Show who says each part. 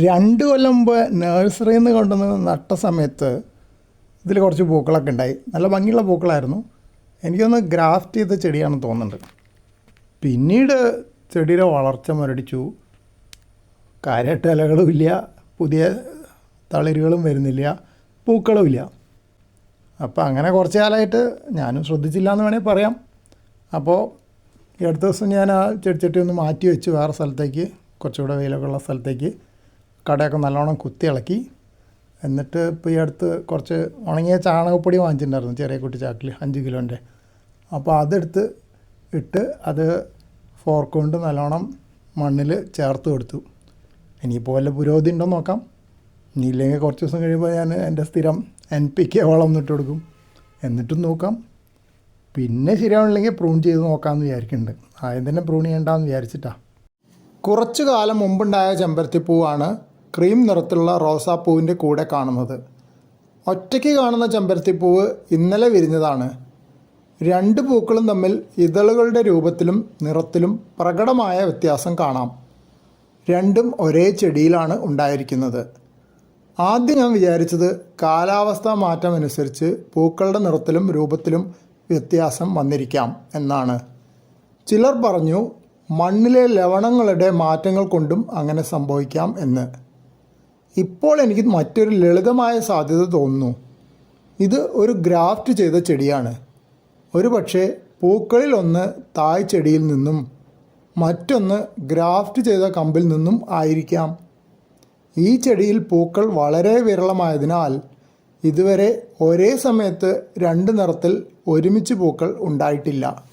Speaker 1: രണ്ട് കൊല്ലം മുമ്പ് നഴ്സറിയിൽ നിന്ന് കൊണ്ടുവന്ന് നട്ട സമയത്ത് ഇതിൽ കുറച്ച് പൂക്കളൊക്കെ ഉണ്ടായി. നല്ല ഭംഗിയുള്ള പൂക്കളായിരുന്നു. എനിക്കൊന്ന് ഗ്രാഫ്റ്റ് ചെയ്ത ചെടിയാണെന്ന് തോന്നുന്നുണ്ട്. പിന്നീട് ചെടിയുടെ വളർച്ച മുരടിച്ചു. കാര്യമായിട്ട് ഇലകളും ഇല്ല. പുതിയ തളിരുകളും വരുന്നില്ല. പൂക്കളും ഇല്ല. അപ്പോൾ അങ്ങനെ കുറച്ച് കാലമായിട്ട് ഞാനും ശ്രദ്ധിച്ചില്ല എന്ന് വേണമെങ്കിൽ പറയാം. അപ്പോൾ ഈ അടുത്ത ദിവസം ഞാൻ ആ ചെടിച്ചട്ടി ഒന്ന് മാറ്റി വെച്ച് വേറെ സ്ഥലത്തേക്ക് കുറച്ചുകൂടെ വെയിലൊക്കെ ഉള്ള സ്ഥലത്തേക്ക് കടയൊക്കെ നല്ലോണം കുത്തി ഇളക്കി. എന്നിട്ട് ഇപ്പോൾ ഈ അടുത്ത് കുറച്ച് ഉണങ്ങിയ ചാണകപ്പൊടി വാങ്ങിച്ചിട്ടുണ്ടായിരുന്നു ചെറിയ കുട്ടി ചാക്കിൽ അഞ്ച് കിലോന്റെ അപ്പോൾ അതെടുത്ത് ഇട്ട് അത് ഫോർക്ക് കൊണ്ട് നല്ലോണം മണ്ണിൽ ചേർത്ത് കൊടുത്തു. ഇനിയിപ്പോൾ വല്ല പുരോഗതി ഉണ്ടോ നോക്കാം. നോക്കാം ഇനിയില്ലെങ്കിൽ കുറച്ച് ദിവസം കഴിയുമ്പോൾ ഞാൻ എന്റെ സ്ഥിരം എൻ പി കെ വളം ഇട്ട് കൊടുക്കും. എന്നിട്ടും നോക്കാം. പിന്നെ ശരിയാവണില്ലെങ്കിൽ പ്രൂൺ ചെയ്ത് നോക്കാമെന്ന് വിചാരിക്കുന്നുണ്ട് ആദ്യം തന്നെ പ്രൂൺ ചെയ്യണ്ടെന്ന് വിചാരിച്ചിട്ടാണ് കുറച്ചു കാലം മുമ്പുണ്ടായ ചെമ്പരത്തിപ്പൂവാണ് ക്രീം നിറത്തിലുള്ള റോസാപ്പൂവിന്റെ കൂടെ കാണുന്നത്. ഒറ്റയ്ക്ക് കാണുന്ന ചെമ്പരത്തിപ്പൂവ് ഇന്നലെ വിരിഞ്ഞതാണ്. രണ്ട് പൂക്കളും തമ്മിൽ ഇതളുകളുടെ രൂപത്തിലും നിറത്തിലും പ്രകടമായ വ്യത്യാസം കാണാം. രണ്ടും ഒരേ ചെടിയിലാണ് ഉണ്ടായിരിക്കുന്നത്. ആദ്യം ഞാൻ വിചാരിച്ചത് കാലാവസ്ഥാ മാറ്റം അനുസരിച്ച് പൂക്കളുടെ നിറത്തിലും രൂപത്തിലും വ്യത്യാസം വന്നിരിക്കാം എന്നാണ്. ചിലർ പറഞ്ഞു മണ്ണിലെ ലവണങ്ങളുടെ മാറ്റങ്ങൾ കൊണ്ടും അങ്ങനെ സംഭവിക്കാം എന്ന്. ഇപ്പോൾ എനിക്ക് മറ്റൊരു ലളിതമായ സാധ്യത തോന്നുന്നു. ഇത് ഒരു ഗ്രാഫ്റ്റ് ചെയ്ത ചെടിയാണ്. ഒരു പക്ഷേ പൂക്കളിൽ ഒന്ന് തായ് ചെടിയിൽ നിന്നും മറ്റൊന്ന് ഗ്രാഫ്റ്റ് ചെയ്ത കമ്പിൽ നിന്നും ആയിരിക്കാം. ഈ ചെടിയിൽ പൂക്കൾ വളരെ വിരളമായതിനാൽ ഇതുവരെ ഒരേ സമയത്ത് രണ്ട് നിറത്തിൽ ഒരുമിച്ച് പൂക്കൾ ഉണ്ടായിട്ടില്ല.